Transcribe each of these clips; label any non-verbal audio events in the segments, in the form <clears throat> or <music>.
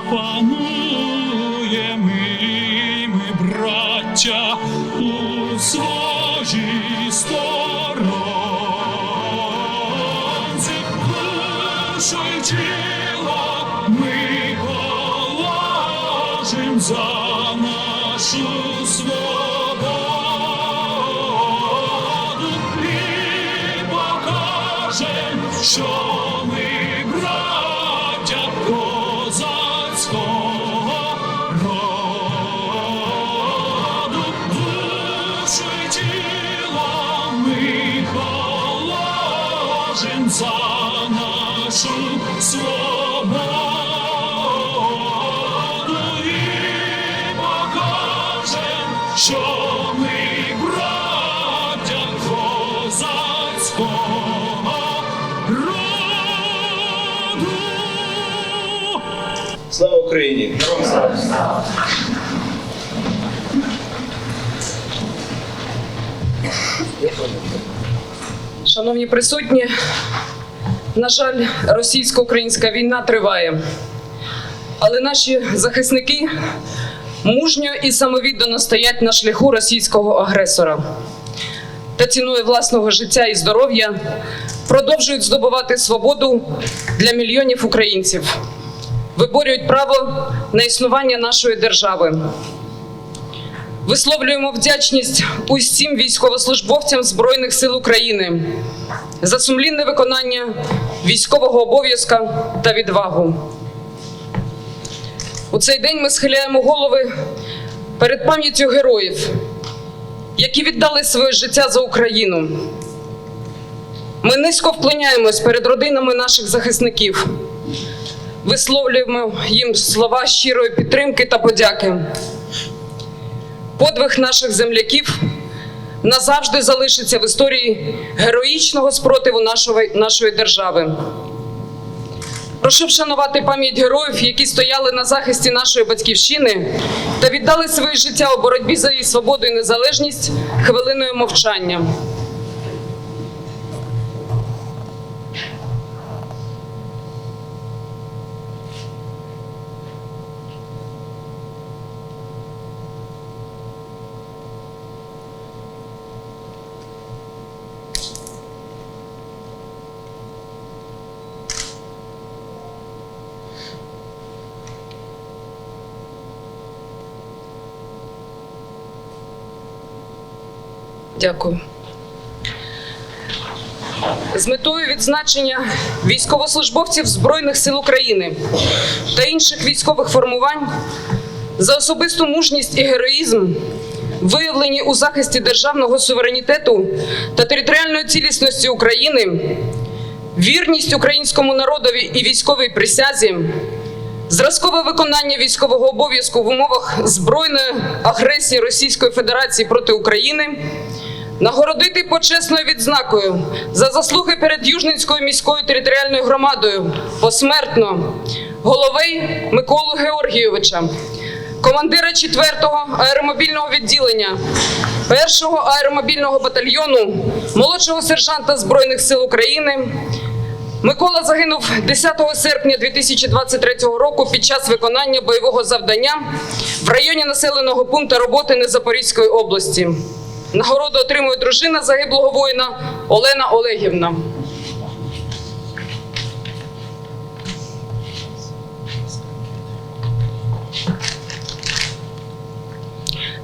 parfois Слава. Україні! Шановні присутні, на жаль, російсько-українська війна триває, але наші захисники мужньо і самовіддано стоять на шляху російського агресора та ціною власного життя і здоров'я продовжують здобувати свободу для мільйонів українців, виборюють право на існування нашої держави. Висловлюємо вдячність усім військовослужбовцям Збройних сил України за сумлінне виконання військового обов'язка та відвагу. У цей день ми схиляємо голови перед пам'яттю героїв, які віддали своє життя за Україну. Ми низько вклоняємось перед родинами наших захисників, висловлюємо їм слова щирої підтримки та подяки. Подвиг наших земляків назавжди залишиться в історії героїчного спротиву нашої, нашої держави. Прошу вшанувати пам'ять героїв, які стояли на захисті нашої батьківщини та віддали своє життя у боротьбі за її свободу і незалежність хвилиною мовчання. Дякую. З метою відзначення військовослужбовців Збройних сил України та інших військових формувань за особисту мужність і героїзм, виявлені у захисті державного суверенітету та територіальної цілісності України, вірність українському народові і військовій присязі, зразкове виконання військового обов'язку в умовах збройної агресії Російської Федерації проти України. Нагородити почесною відзнакою за заслуги перед Южницькою міською територіальною громадою посмертно головей Миколу Георгійовича, командира 4-го аеромобільного відділення, 1-го аеромобільного батальйону, молодшого сержанта Збройних сил України. Микола загинув 10 серпня 2023 року під час виконання бойового завдання в районі населеного пункту роботи Запорізької області. Нагороду отримує дружина загиблого воїна Олена Олегівна.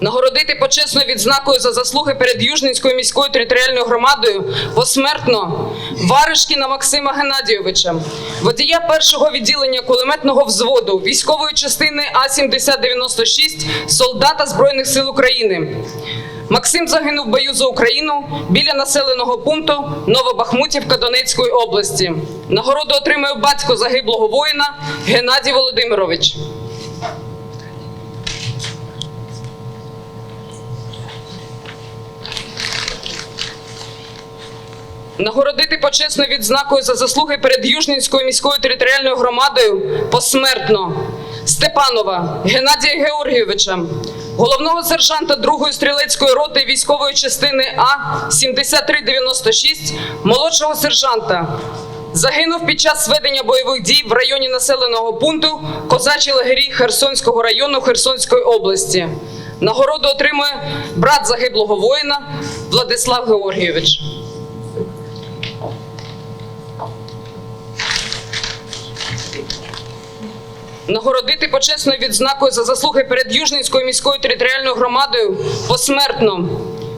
Нагородити почесною відзнакою за заслуги перед Южненською міською територіальною громадою посмертно Варишкіна Максима Геннадійовича, водія першого відділення кулеметного взводу військової частини А-7096 солдата Збройних сил України. Максим загинув в бою за Україну біля населеного пункту Новобахмутівка Донецької області. Нагороду отримав батько загиблого воїна Геннадій Володимирович. Нагородити почесною відзнакою за заслуги перед Южнінською міською територіальною громадою посмертно Степанова Геннадія Георгійовича головного сержанта 2-ї стрілецької роти військової частини А 7396, молодшого сержанта. Загинув під час ведення бойових дій в районі населеного пункту Козачі лагері Херсонського району Херсонської області. Нагороду отримує брат загиблого воїна Владислав Георгійович. Нагородити почесною відзнакою за заслуги перед Южненською міською територіальною громадою посмертно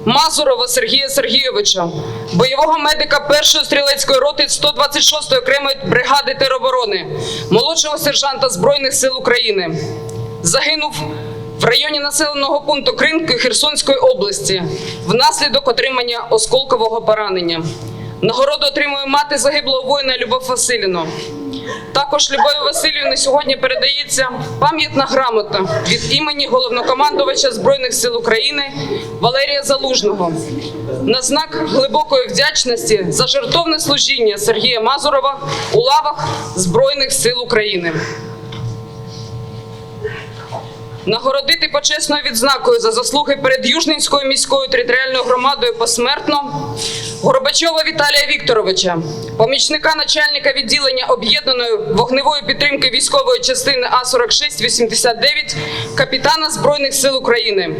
Мазурова Сергія Сергійовича, бойового медика 1-ї стрілецької роти 126-ї окремої бригади тероборони, молодшого сержанта Збройних сил України. Загинув в районі населеного пункту Кринки Херсонської області внаслідок отримання осколкового поранення. Нагороду отримує мати загиблого воїна Любов Василіна. Також Любові Васильівні сьогодні передається пам'ятна грамота від імені головнокомандувача Збройних сил України Валерія Залужного на знак глибокої вдячності за жертовне служіння Сергія Мазурова у лавах Збройних сил України. Нагородити почесною відзнакою за заслуги перед Южненською міською територіальною громадою посмертно Горбачова Віталія Вікторовича, помічника начальника відділення об'єднаної вогневої підтримки військової частини А-46-89, капітана Збройних сил України.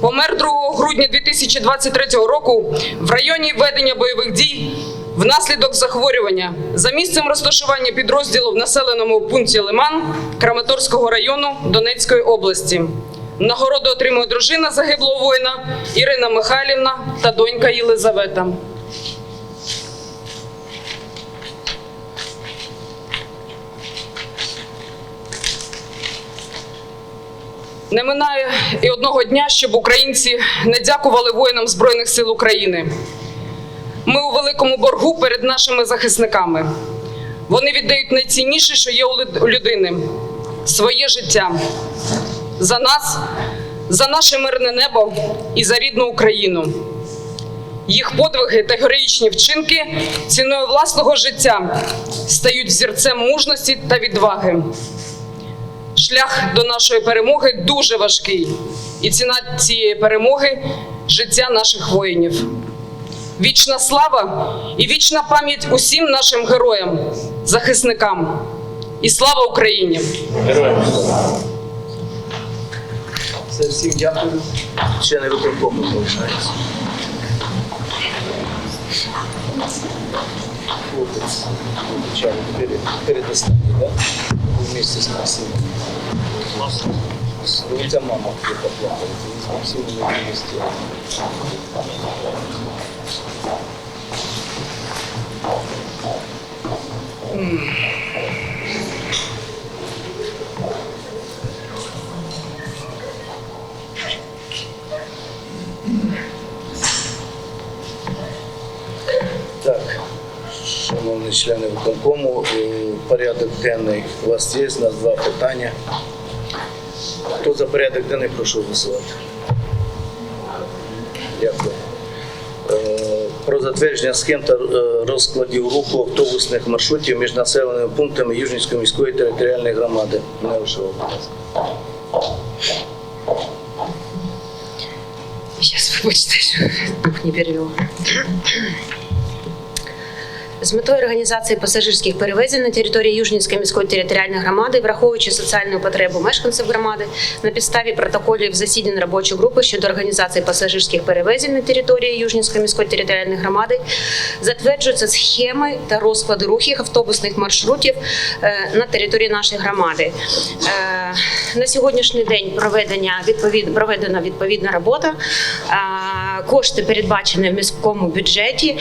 Помер 2 грудня 2023 року в районі ведення бойових дій внаслідок захворювання за місцем розташування підрозділу в населеному пункті Лиман Краматорського району Донецької області. Нагороду отримує дружина загиблого воїна Ірина Михайлівна та донька Єлизавета. Не минає і одного дня, щоб українці не дякували воїнам Збройних сил України. Ми у великому боргу перед нашими захисниками. Вони віддають найцінніше, що є у людини своє життя за нас, за наше мирне небо і за рідну Україну. Їх подвиги та героїчні вчинки ціною власного життя стають взірцем мужності та відваги. Шлях до нашої перемоги дуже важкий, і ціна цієї перемоги життя наших воїнів. Вічна слава і вічна пам'ять усім нашим героям, захисникам. І слава Україні! Героям Все, всім дякую. Члени виконкому залишаються. Хлопець, звичайно, члени виконкому, порядок денний у вас є, у нас два питання. Хто за порядок денний, прошу голосувати. Дякую. Е, Про затвердження схем та е, розкладів руху автобусних маршрутів між населеними пунктами Южнівської міської територіальної громади. Не вишивав. Сейчас вибачте, що дух не перевела. З метою організації пасажирських перевезень на території Южнівської міської територіальної громади, враховуючи соціальну потребу мешканців громади, на підставі протоколів засідань робочої групи щодо організації пасажирських перевезень на території Южнівської міської територіальної громади, затверджуються схеми та розклади рухів автобусних маршрутів е, на території нашої громади. Е, На сьогоднішній день проведення відповід, проведена відповідна робота. Е, Кошти передбачені в міському бюджеті.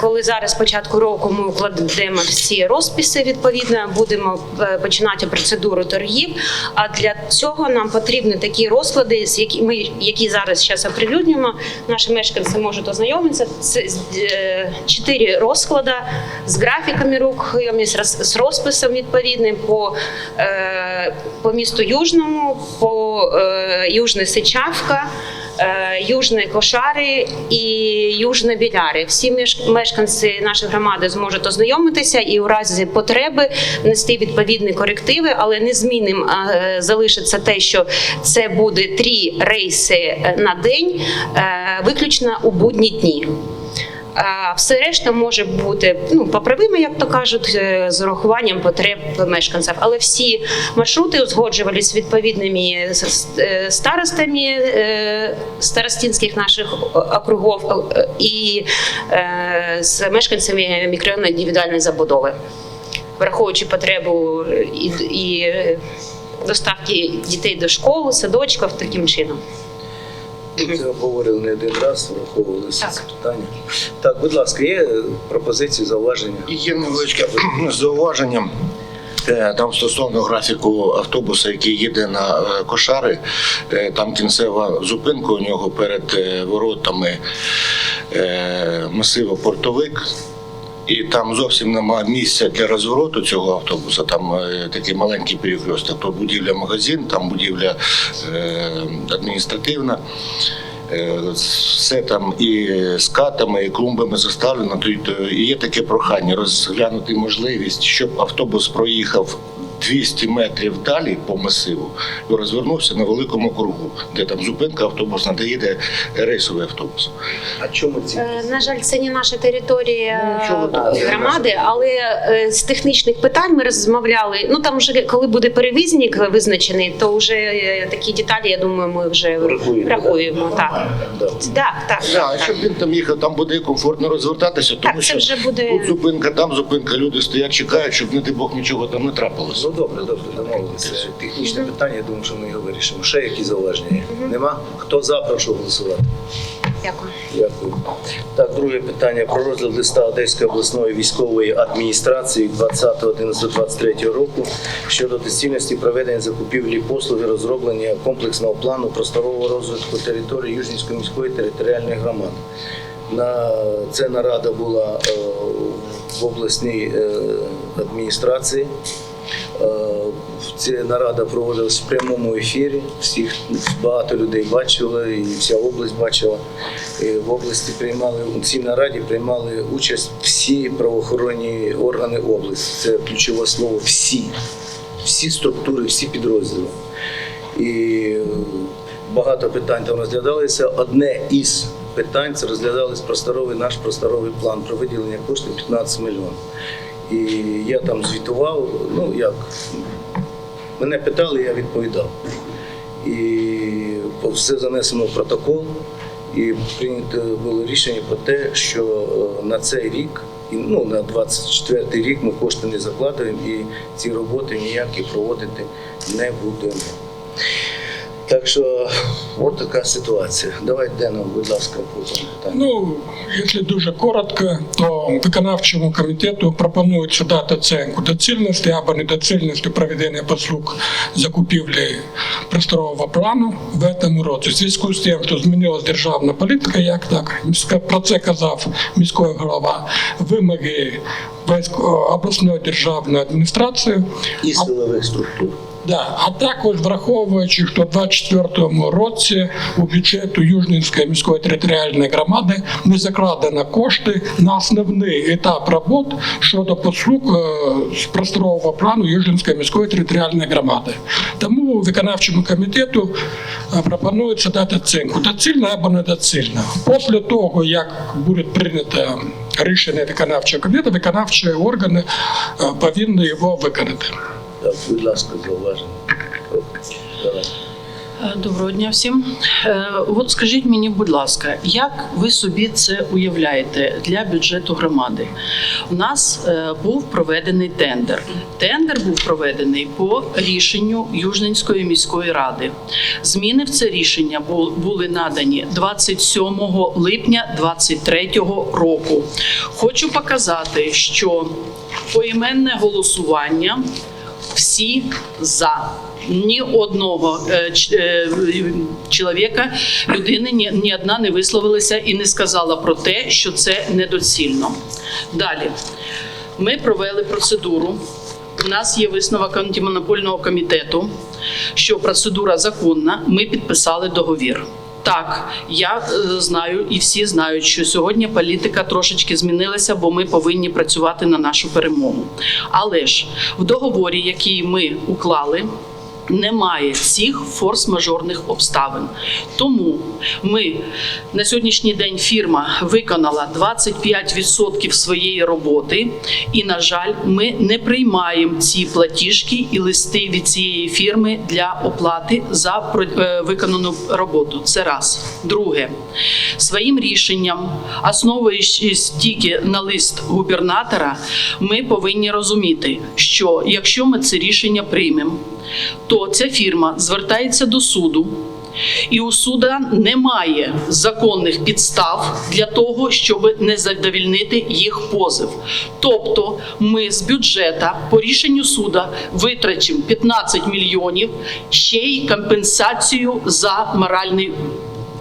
Коли зараз початку року ми укладемо всі розписи, відповідно будемо е, починати процедуру торгів. А для цього нам потрібні такі розклади, з які ми які зараз зараз оприлюднюємо. Наші мешканці можуть ознайомитися. Це е, чотири розклади з графіками рухами, з розписом відповідним по, е, по місту Южному, по е, Южна Сичавка. Е, Южні Кошари і Южні Біляри. Всі мешканці нашої громади зможуть ознайомитися і у разі потреби внести відповідні корективи, але незмінним е, залишиться те, що це буде три рейси е, на день, виключно у будні дні. А все решта може бути ну поправимо, як то кажуть, е, з урахуванням потреб мешканців. Але всі маршрути узгоджувалися з відповідними е, старостами е, старостинських наших округов і з мешканцями мікрорайонної індивідуальної забудови, враховуючи потребу і, і доставки дітей до школи, садочків таким чином. Ми це обговорили не один раз, враховувалися це ці питання. Так, будь ласка, є пропозиції, зауваження? Є невеличке <clears throat> зауваження. Е, Там стосовно графіку автобуса, який їде на е, кошари, е, там кінцева зупинка у нього перед воротами масиву портовик. І там зовсім немає місця для розвороту цього автобуса. Там е, такий маленький перекресток. То будівля магазин, там будівля е, адміністративна. Е, Все там і з катами, і клумбами заставлено. І є таке прохання розглянути можливість, щоб автобус проїхав 200 метрів далі по масиву і розвернувся на великому кругу, де там зупинка автобусна, де їде рейсовий автобус. А чому ці? Е, На жаль, це не наша територія Ну, е, громади, але е, з технічних питань ми розмовляли. Ну там вже коли буде перевізник визначений, то вже такі деталі, я думаю, ми вже Врахуємо. Так, Да. так, так. Да, а щоб він там їхав, там буде комфортно розвертатися, тому Так, це що вже буде- тут зупинка, там зупинка, люди стоять, чекають, щоб не дай Бог нічого там не трапилося. Ну добре, добре, домовилися. Технічне питання, я думаю, що ми його вирішимо. Ще які зауваження є? Нема? Хто за, прошу голосувати. Дякую. Дякую. Так, друге питання про розгляд листа Одеської обласної військової адміністрації 20.11.23 року щодо доцільності проведення закупівлі послуги розроблення комплексного плану просторового розвитку території Южнівської міської територіальної громади. На це нарада була е, в обласній е, адміністрації. Е, Ця нарада проводилась в прямому ефірі. Всіх багато людей бачили, і вся область бачила. І в області приймали у цій нараді приймали участь всі правоохоронні органи області. Це ключове слово всі, всі структури, всі підрозділи. І багато питань там розглядалися. Одне із питань це розглядалось просторовий наш просторовий план про виділення коштів 15 мільйонів. І я там звітував, ну як мене питали, я відповідав. І все занесено в протокол, і прийнято було рішення про те, що е, на цей рік, ну на 24 рік ми кошти не закладуємо і ці роботи ніякі проводити не будемо. Так що от така ситуація. Давайте Дена, будь ласка, питанню. Ну, якщо дуже коротко, то виконавчому комітету пропонується дати оцінку доцільності або недоцільності проведення послуг закупівлі просторового плану в цьому році. В зв'язку з тим, що змінилася державна політика, як так про це казав міський голова, вимоги обласної державної адміністрації. І силових структур. Да, а також враховуючи, що в 2024 році у бюджету Южненської міської територіальної громади не закладено кошти на основний етап робот щодо послуг е, з просторового плану Южненської міської територіальної громади. Тому виконавчому комітету е, пропонується дати оцінку доцільно або недоцільно. Після того, як буде прийнято рішення виконавчого комітету, виконавчі органи е, повинні його виконати. Так, будь ласка, зауваження. Е, Доброго дня всім. Е, От скажіть мені, будь ласка, як ви собі це уявляєте для бюджету громади? У нас е, був проведений тендер. Тендер був проведений по рішенню Южненської міської ради. Зміни в це рішення бу- були надані 27 липня 2023 року. Хочу показати, що поіменне голосування всі за. Ні одного е, е, чоловіка, людини, ні, ні одна не висловилася і не сказала про те, що це недоцільно. Далі ми провели процедуру. У нас є висновок антимонопольного комітету, що процедура законна. Ми підписали договір. Так, я е, знаю і всі знають, що сьогодні політика трошечки змінилася, бо ми повинні працювати на нашу перемогу. Але ж в договорі, який ми уклали, немає цих форс-мажорних обставин. Тому ми на сьогоднішній день фірма виконала 25% своєї роботи, і, на жаль, ми не приймаємо ці платіжки і листи від цієї фірми для оплати за е, виконану роботу. Це раз. Друге, своїм рішенням, основуючись тільки на лист губернатора, ми повинні розуміти, що якщо ми це рішення приймемо, то ця фірма звертається до суду. І у суда немає законних підстав для того, щоб не задовільнити їх позов. Тобто, ми з бюджета по рішенню суда витрачимо 15 мільйонів ще й компенсацію за моральний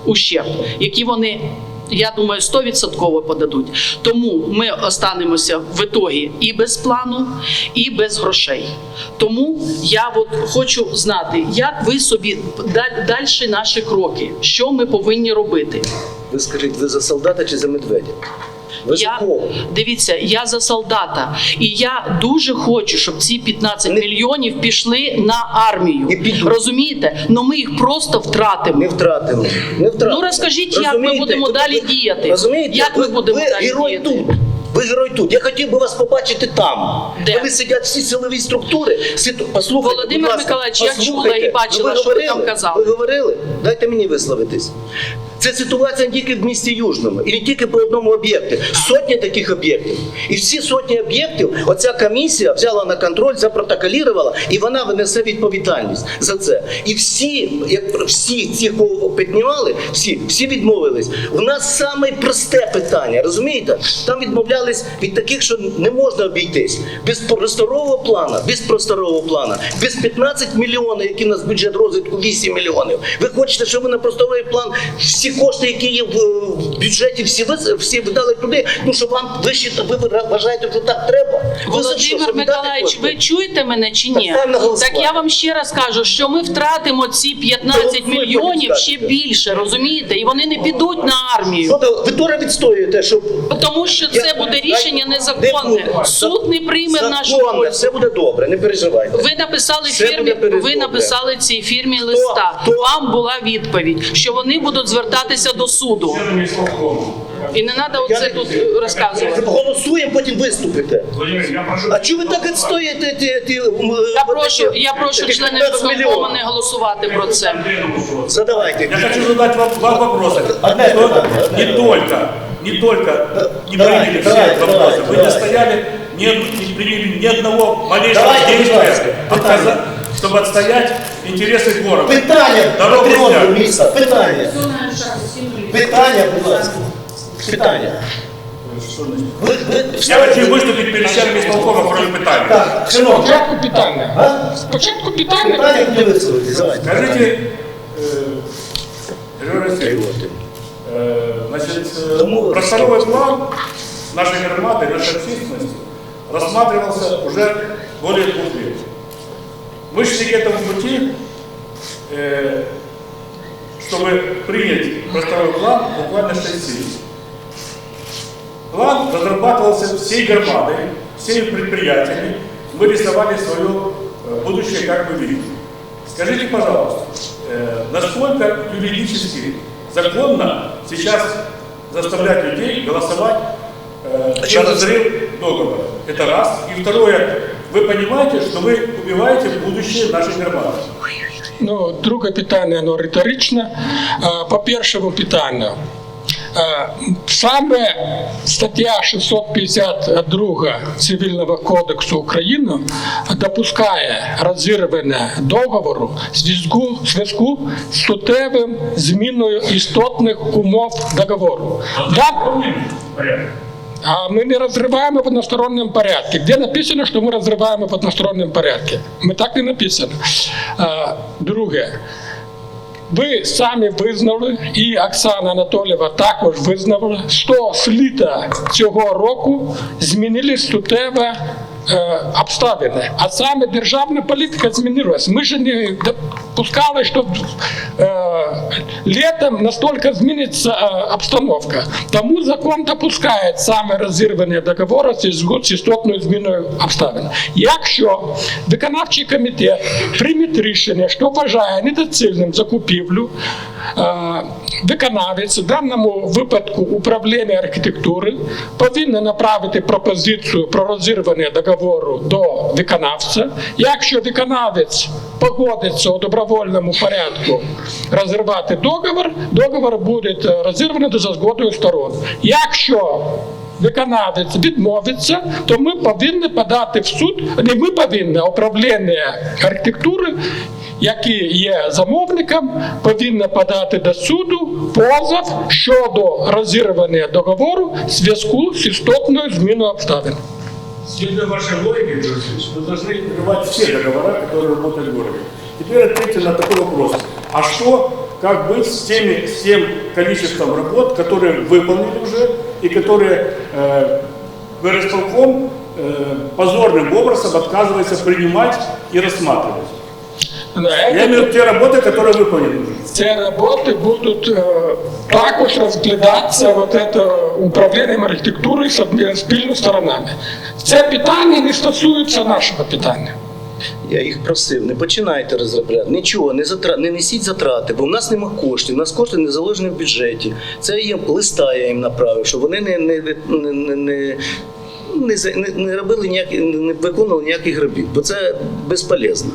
ущерб, який вони. Я думаю, 100% подадуть. Тому ми останемося в ітогі і без плану, і без грошей. Тому я от хочу знати, як ви собі далі наші кроки, що ми повинні робити. Ви скажіть, ви за солдата чи за медведя? Ви Я дивіться, я за солдата, і я дуже хочу, щоб ці 15 Не- мільйонів пішли на армію. Розумієте? Ну ми їх просто втратимо. Не втратимо. Не втратимо. Ну, розкажіть, як ми будемо Тобто далі діяти? Розумієте? Як ми будемо ви далі герой діяти? тут. Ви герой тут. Я хотів би вас побачити там. Де? Коли сидять всі силові структури. Послухайте, Володимир Миколаївич, я чула і бачила, Ну, що ви там казали. Ви говорили? Дайте мені висловитись. Це ситуація не тільки в місті Южному, і не тільки по одному об'єкту. Сотні таких об'єктів. І всі сотні об'єктів оця комісія взяла на контроль, запротоколірувала, і вона винесе відповідальність за це. І всі, як всі ці, кого піднімали, всі, всі відмовились. У нас саме просте питання, розумієте? Там відмовлялись від таких, що не можна обійтись. Без просторового плану, без просторового плану, без 15 мільйонів, які в нас бюджет розвитку 8 мільйонів. Ви хочете, щоб на просторовий план всі кошти, які є в, в бюджеті, всі ви всі видали туди. Ну що вам ви ще ви вважаєте, що так треба? Ви Володимир Миколаївич, ви чуєте мене чи ні? Так. Так я вам ще раз кажу, що ми втратимо ці 15 Голосуємо, мільйонів ще більше, розумієте? І вони не підуть на армію. Тобто ви теж відстоюєте, щоб Тому що це буде рішення незаконне. Суд не прийме нашу все буде добре, не переживайте. Ви написали Все фірмі, ви написали цій фірмі листа. хто? Вам була відповідь, що вони будуть звертатися до суду. І не треба оце тут розказувати. Голосуємо, потім виступите. А чого ви так відстоїте ті, ті, м, Я вот прошу, такі- я прошу такі членів 15 виконкому мільйонів? не голосувати про це. Задавайте. Я хочу задать вам два вопроса. Одна Что это, одна не это. только, не только не Давайте, приняли все давайте, вопросы, давайте, вы не давайте. стояли, не, не приняли ни одного малейшего Давайте, действия, пожалуйста, отказа- чтобы отстоять интересы города. Питання, Дорогу Патріон зняли. міста, питання. Питання, будь ласка. Питання. Ви, ви, Я хочу выступить перед членами исполкома, кроме питания. Так, шановні, Спочатку питання. а? Спочатку питання. Питання буде висловити, давайте. Скажите, э, Григорий Васильевич, э, значит, э, Кому- просторовый план нашей громады, нашей общественности рассматривался уже более двух лет. Мы шли к этому пути, э, чтобы принять просторовой план буквально 6 сессий. План разрабатывался всей громадой, всеми предприятиями. Мы рисовали свое э, будущее, как мы видим. Скажите, пожалуйста, э, насколько юридически законно сейчас заставлять людей голосовать э, за разрыв договора? Это раз. И второе, вы понимаете, что вы убиваете будущее нашей громады. Ну, друге питання, воно риторичне. По першому питанню. Саме стаття 652 Цивільного кодексу України допускає розірвання договору в зв'язку, зв'язку з суттєвим зміною істотних умов договору. Да, а мы не разрываем в одностороннем порядке. Где написано, что мы разрываем в одностороннем порядке? Мы так не написано. А, друге. Ви самі визнали, і Оксана Анатолієва також визнала, що з літа цього року змінили суттєво е, обставини, а саме державна політика змінилась. Ми ж не допускали, що е, літом настільки зміниться е, обстановка. Тому закон допускає саме розірвання договору з істотною зміною обставин. Якщо виконавчий комітет прийме рішення, що вважає недоцільним закупівлю, виконавець, в даному випадку управління архітектури, повинен направити пропозицію про розірвання договору до виконавця. Якщо виконавець погодиться у добровольному порядку розірвати договор, договор буде е, розірваний за згодою сторон. Якщо виконавець відмовиться, то ми повинні подати в суд, не ми повинні, управління архітектури, які є замовником, повинно подати до суду позов щодо розірвання договору в зв'язку з істотною зміною обставин. Следуя вашей логике, Игорь Васильевич, вы должны открывать все договора, которые работают в городе. Теперь ответьте на такой вопрос. А что, как быть с, теми, с тем количеством работ, которые выполнены уже и которые э, горосполком э, позорным образом отказывается принимать и рассматривать? Я имею в виду те работы, которые выполнены уже. Ці роботи будуть е, також розглядатися вот это, управлінням архітектури спіль- спільно сторонами. Це питання не стосується нашого питання. Я їх просив, не починайте розробляти. Нічого, не затра... не несіть затрати, бо в нас нема коштів. У нас кошти не заложені в бюджеті. Це є листа, я їм направив, щоб вони не, не, не, не, не, не, за- не, не робили ніякі, не виконували ніяких робіт, бо це безполезно.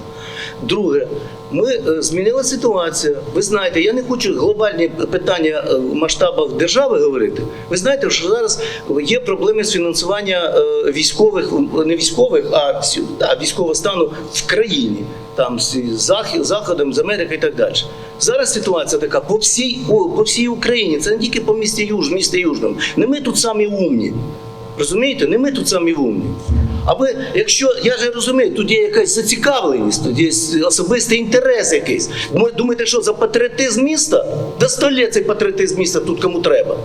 Друге, ми е, змінила ситуація. Ви знаєте, я не хочу глобальні питання е, в масштабах держави говорити. Ви знаєте, що зараз є проблеми з фінансування е, військових, не військових, а військового стану в країні, там з Заходом, з Америки і так далі. Зараз ситуація така по всій, по всій Україні. Це не тільки по місті Юж, місті Южному. Не ми тут самі умні. Розумієте, не ми тут самі умні. А ви, якщо я ж розумію, тут є якась зацікавленість, тут є особистий інтерес якийсь. Думаєте, що за патріотизм міста? Да сто цей патріотизм міста тут кому треба.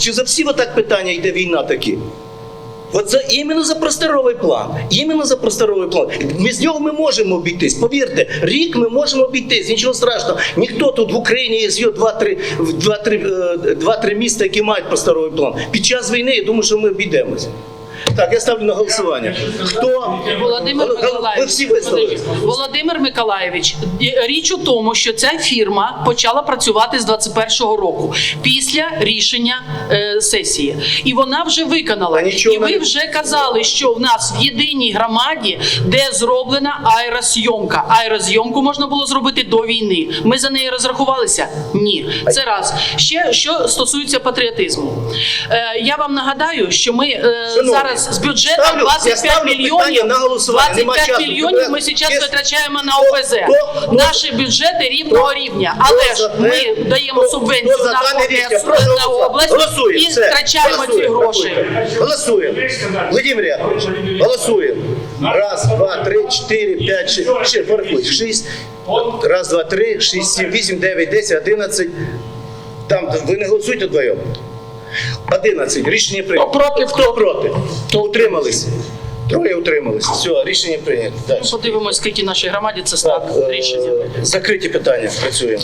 Чи за всі отак питання йде війна такі? От це іменно за просторовий план. Іменно за просторовий план. Ми з нього ми можемо обійтись. Повірте, рік ми можемо обійтись. Нічого страшного. Ніхто тут в Україні є 2-3 2-3 е, 2-3 міста, які мають просторовий план. Під час війни я думаю, що ми обійдемося. Так, я ставлю на голосування. Хто Володимир Ви всі Миколаївич. Володимир Миколаївич, річ у тому, що ця фірма почала працювати з 21-го року після рішення е, сесії, і вона вже виконала. Та нічого І ви не- вже казали, що в нас в єдиній громаді, де зроблена аерозйомка. Аерозйомку можна було зробити до війни. Ми за неї розрахувалися? Ні, це раз. Ще що стосується патріотизму, е, я вам нагадаю, що ми е, Шановні, зараз з я 25 мільйонів на голосування. 25 часу. мільйонів ми зараз витрачаємо на ОПЗ. Наші бюджети рівного рівня. Але ж ми даємо субвенцію на? ОПЗ на область і втрачаємо ці гроші. Голосуємо. Владимир Яковлевич, голосуємо. Раз, два, три, чотири, п'ять, шість. Порахуй. Шість. Раз, два, три, шість, сім, вісім, дев'ять, десять, одинадцять. Там ви не голосуйте вдвоєм. Одинадцять. Рішення прийнято. Хто проти, Хто проти? Хто Утримались. Троє утримались. Все, рішення прийнято. Далі. Подивимось, скільки нашій громаді це стане е, рішення. закриті питання. Працюємо.